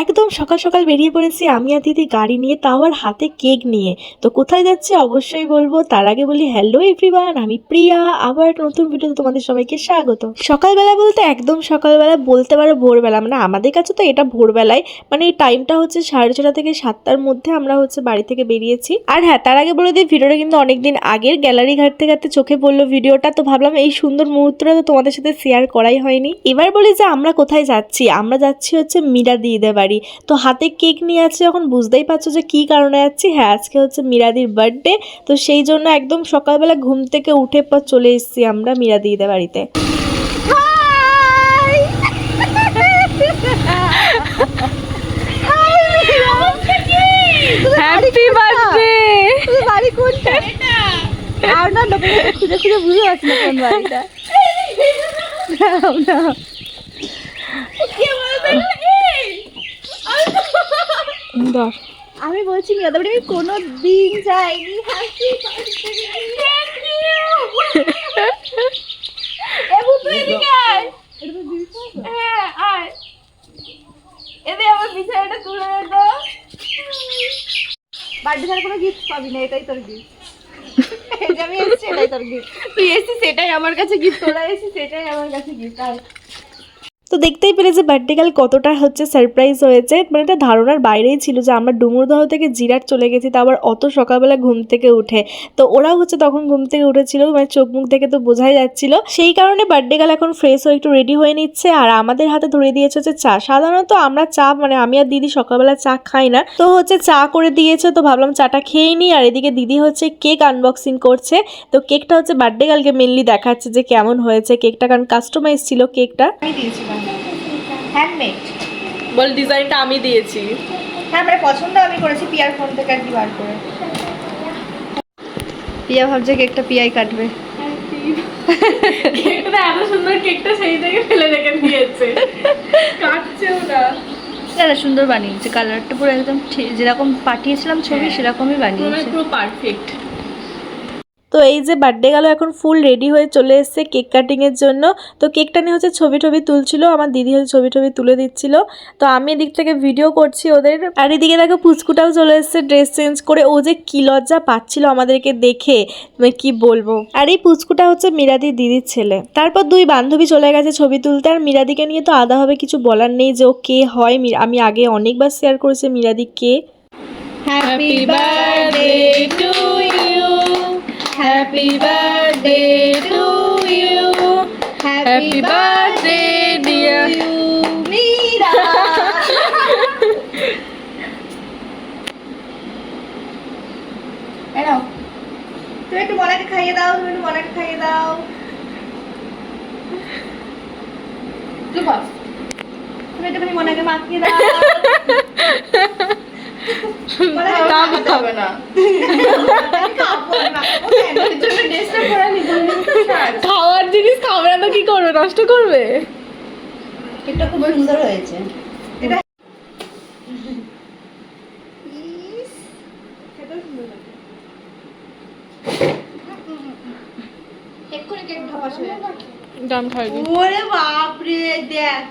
একদম সকাল সকাল বেরিয়ে পড়েছি আমি আর দিদি গাড়ি নিয়ে, তাও আর হাতে কেক নিয়ে। তো কোথায় যাচ্ছি অবশ্যই বলব। তার আগে বলি হ্যালো এভরিওয়ান আমি প্রিয়া। আবার নতুন ভিডিওতে তোমাদের সবাইকে স্বাগত। সকালবেলা বলতে একদম সকালবেলা বলতে পারো ভোরবেলা। মানে আমাদের কাছে তো এটা ভোরবেলায়। মানে এই টাইমটা হচ্ছে সাড়ে ছটা থেকে সাতটার মধ্যে আমরা হচ্ছে বাড়ি থেকে বেরিয়েছি। আর হ্যাঁ তার আগে বলে দিই, ভিডিওটা কিন্তু অনেকদিন আগের। গ্যালারি ঘাটতে ঘাটতে চোখে পড়ল ভিডিওটা। তো ভাবলাম এই সুন্দর মুহূর্তটা তো তোমাদের সাথে শেয়ার করাই হয়নি। এবার বলি যে আমরা কোথায় যাচ্ছি? আমরা যাচ্ছি হচ্ছে মীরা দিদিদের বাড়ি। তো হাতে কেক নিয়ে আছে যখন বুঝতেই পারছ যে কী কারণে যাচ্ছি হ্যাঁ আজকে হচ্ছে মীরাদির বার্থডে তো সেই জন্য একদম সকালবেলা ঘুম থেকে উঠে পর চলে এসেছি আমরা মীরা দিদিদের বাড়িতে হ্যাপি বার্থডে বাড়ি কোনটা? আর না খুঁজে খুঁজে বুঝে পাচ্ছি না কোন বাড়িটা। নাও। আমি বলছি মিরাদা বাড়ি আমি কোনো দিন যাইনি হ্যাঁ বার্থডে ছাড়া কোনো গিফট পাবি না এটাই তোর গিফট আমি এসেছি এটাই তোর গিফট তুই এসেছিস সেটাই আমার কাছে গিফট তোরা এসেছিস সেটাই আমার কাছে গিফট আয় তো দেখতেই পেরেছে বার্থডে গার্ল কতটা হচ্ছে সারপ্রাইজ হয়েছে। মানে এটা ধারণার বাইরেই ছিল যে আমরা ডুমুরদহ থেকে জিরাট চলে গেছি, তা আবার অত সকালবেলা ঘুম থেকে উঠে। তো ওরাও হচ্ছে তখন ঘুম থেকে উঠেছিল মানে চোখ মুখ থেকে তো বোঝাই যাচ্ছিল। সেই কারণে বার্থডে গার্ল এখন ফ্রেশ হয়ে একটু রেডি হয়ে নিচ্ছে। আর আমাদের হাতে ধরে দিয়েছে হচ্ছে চা। সাধারণত আমরা চা মানে আমি আর দিদি সকালবেলা চা খাই না। তো হচ্ছে চা করে দিয়েছে, তো ভাবলাম চাটা খেয়ে নিই। আর এদিকে দিদি হচ্ছে কেক আনবক্সিং করছে। তো কেকটা হচ্ছে বার্থডে গার্লকে মেনলি দেখাচ্ছে যে কেমন হয়েছে কেকটা কারণ কাস্টমাইজ ছিল কেকটা দিয়েছিলাম। হ্যান্ডমেড বল ডিজাইনটা আমি দিয়েছি। হ্যাঁ মানে পছন্দ আমি করেছি পিয়ার ফোন থেকে আর কি বার করে। পিয়া ভাবছে কেকটা পিয়াই কাটবে। কেকটা এত সুন্দর কেকটা সেই থেকে ফেলে রেখে দিয়েছে। কাটছেও না। না সুন্দর বানিয়েছে। কালারটা পুরো একদম ঠিক- যেরকম পাঠিয়েছিলাম ছবি হ্যাঁ। সেরকমই বানিয়েছে। পুরো পারফেক্ট তো এই যে বার্থডে গেল, এখন ফুল রেডি হয়ে চলে এসেছে কেক কাটিংয়ের জন্য। তো কেকটা নিয়ে হচ্ছে ছবি টবি তুলছিল, আমার দিদি হচ্ছে ছবি টবি তুলে দিচ্ছিল। তো আমি এদিক থেকে ভিডিও করছি ওদের। আর এদিকে দেখো পুচকুটাও চলে এসেছে ড্রেস চেঞ্জ করে। ও যে কি লজ্জা পাচ্ছিল আমাদেরকে দেখে মানে কি বলব। আর এই পুচকুটা হচ্ছে মিরাদির দিদির ছেলে। তারপর দুই বান্ধবী চলে গেছে ছবি তুলতে। আর মিরাদিকে নিয়ে তো আলাদাভাবে কিছু বলার নেই যে ও কে হয়। আমি আগে অনেকবার শেয়ার করেছি মিরাদি কে। Happy birthday to happy birthday to you happy birthday dear Mira এই নাও। তুমি একটু মনাকে খাইয়ে দাও তুমি একটু মনাকে খাইয়ে দাও। চুপ। তুমি একটুখানি মনাকে মাখিয়ে দাও। খাওয়ার জিনিস খাবে না তো কি করবে? নষ্ট করবে? এটা খুব সুন্দর হয়েছে। হয়ে। দাম ওরে বাপরে দেখ।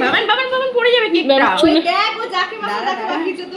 বাবান বাবান বাবান পড়ে যাবে কেকটা। ওই দেখ ও যাকে মাখা তাকে মাখিয়েছে তো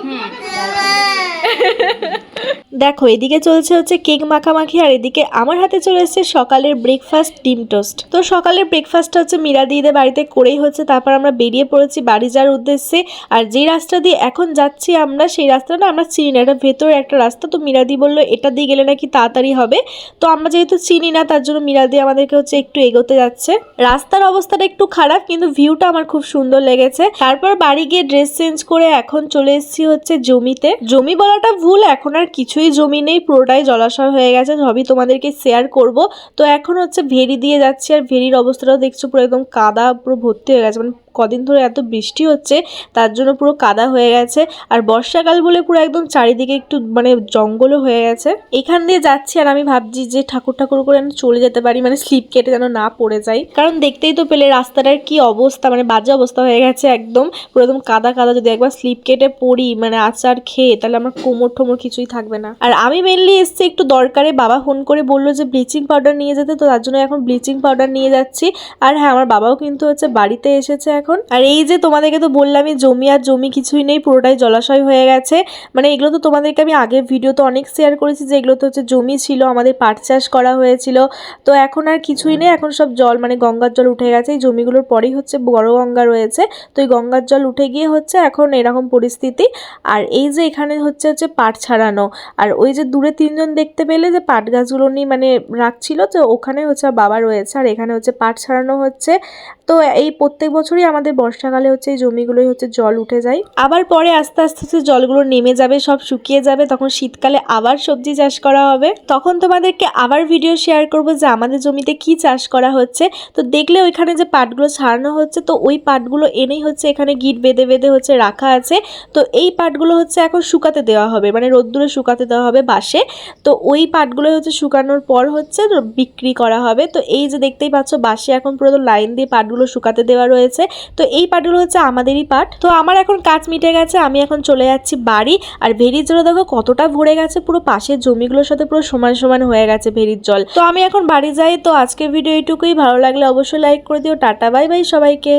দেখো এদিকে চলছে হচ্ছে কেক মাখামাখি আর এদিকে আমার হাতে চলে এসেছে সকালের ব্রেকফাস্ট ডিম টোস্ট তো সকালের ব্রেকফাস্টটা হচ্ছে মীরা দিদিদের বাড়িতে করেই হচ্ছে তারপর আমরা বেরিয়ে পড়েছি বাড়ি যাওয়ার উদ্দেশ্যে। আর যে রাস্তা দিয়ে এখন যাচ্ছি আমরা সেই রাস্তাটা আমরা চিনি না এটা ভেতরে একটা রাস্তা। তো মীরাদি বলল এটা দিয়ে গেলে নাকি তাড়াতাড়ি হবে। তো আমরা যেহেতু চিনি না তার জন্য মীরাদি আমাদেরকে হচ্ছে একটু এগোতে যাচ্ছে। রাস্তার অবস্থাটা একটু খারাপ কিন্তু ভিউটা আমার খুব সুন্দর লেগেছে। তারপর বাড়ি গিয়ে ড্রেস চেঞ্জ করে এখন চলে এসেছি হচ্ছে জমিতে। জমি বলাটা ভুল, এখন আর কিছুই জমি নেই, পুরোটাই জলাশয় হয়ে গেছে, সবই তোমাদেরকে শেয়ার করব। তো এখন হচ্ছে ভেরি দিয়ে যাচ্ছি, আর ভেরির অবস্থাটাও দেখছ, পুরো একদম কাদা, পুরো ভর্তি হয়ে গেছে মানে কদিন ধরে এত বৃষ্টি হচ্ছে, তার জন্য পুরো কাদা হয়ে গেছে আর বর্ষাকাল বলে পুরো একদম চারিদিকে একটু মানে জঙ্গলও হয়ে গেছে। এখান দিয়ে যাচ্ছি আর আমি ভাবছি যে ঠাকুর ঠাকুর করে চলে যেতে পারি মানে স্লিপ কেটে যেন না পড়ে যাই। কারণ দেখতেই তো পেলে রাস্তাটার কি অবস্থা মানে বাজে অবস্থা হয়ে গেছে একদম। পুরো একদম কাদা কাদা, যদি একবার স্লিপ কেটে পড়ি মানে আচার খেয়ে, তাহলে আমার কোমর ঠোমর কিছুই থাকবে না। আর আমি মেনলি এসছি একটু দরকারে, বাবা ফোন করে বলল যে ব্লিচিং পাউডার নিয়ে যেতে, তো তার জন্য এখন ব্লিচিং পাউডার নিয়ে যাচ্ছি। আর হ্যাঁ আমার বাবাও কিন্তু হচ্ছে বাড়িতে এসেছে এখন। আর এই যে তোমাদেরকে তো বললামই, জমি আর জমি কিছুই নেই, পুরোটাই জলাশয় হয়ে গেছে। মানে এগুলো তো তোমাদেরকে আমি আগের ভিডিওতে অনেক শেয়ার করেছি যে এগুলো তো হচ্ছে জমি ছিল, আমাদের পাট চাষ করা হয়েছিল। তো এখন আর কিছুই নেই, এখন সব জল মানে গঙ্গার জল উঠে গেছে। এই জমিগুলোর পরেই হচ্ছে বড় গঙ্গা রয়েছে। তো এই গঙ্গার জল উঠে গিয়ে হচ্ছে এখন এরকম পরিস্থিতি। আর এই যে এখানে হচ্ছে হচ্ছে পাট ছাড়ানো। আর ওই যে দূরে তিনজন দেখতে পেলে যে পাট গাছগুলো নিয়ে মানে রাখছিল, তো ওখানে হচ্ছে বাবা রয়েছে। আর এখানে হচ্ছে পাট ছাড়ানো হচ্ছে। তো এই প্রত্যেক বছরই আমাদের বর্ষাকালে হচ্ছে এই জমিগুলোই হচ্ছে জল উঠে যায়। আবার পরে আস্তে আস্তে হচ্ছে জলগুলো নেমে যাবে, সব শুকিয়ে যাবে, তখন শীতকালে আবার সবজি চাষ করা হবে। তখন তোমাদেরকে আবার ভিডিও শেয়ার করব যে আমাদের জমিতে কি চাষ করা হচ্ছে। তো দেখলে ওইখানে যে পাটগুলো ছাড়ানো হচ্ছে, তো ওই পাটগুলো এনেই হচ্ছে এখানে গিট বেঁধে বেঁধে হচ্ছে রাখা আছে। তো এই পাটগুলো হচ্ছে এখন শুকাতে দেওয়া হবে মানে রোদ্দুরে শুকাতে দেওয়া হবে বাসে তো ওই পাটগুলো হচ্ছে শুকানোর পর হচ্ছে বিক্রি করা হবে। তো এই যে দেখতেই পাচ্ছ বাসে এখন পুরো লাইন দিয়ে পাটগুলো শুকাতে দেওয়া রয়েছে। তো এই পাটগুলো হচ্ছে আমাদেরই পাট। তো আমার এখন কাজ মিটে গেছে, আমি এখন চলে যাচ্ছি বাড়ি। আর ভেরির জল দেখো কতটা ভরে গেছে, পুরো পাশের জমিগুলোর সাথে পুরো সমান সমান হয়ে গেছে ভেরির জল। তো আমি এখন বাড়ি যাই, তো আজকের ভিডিও এইটুকুই। ভালো লাগলে অবশ্যই লাইক করে দিও। টাটা বাই বাই সবাইকে।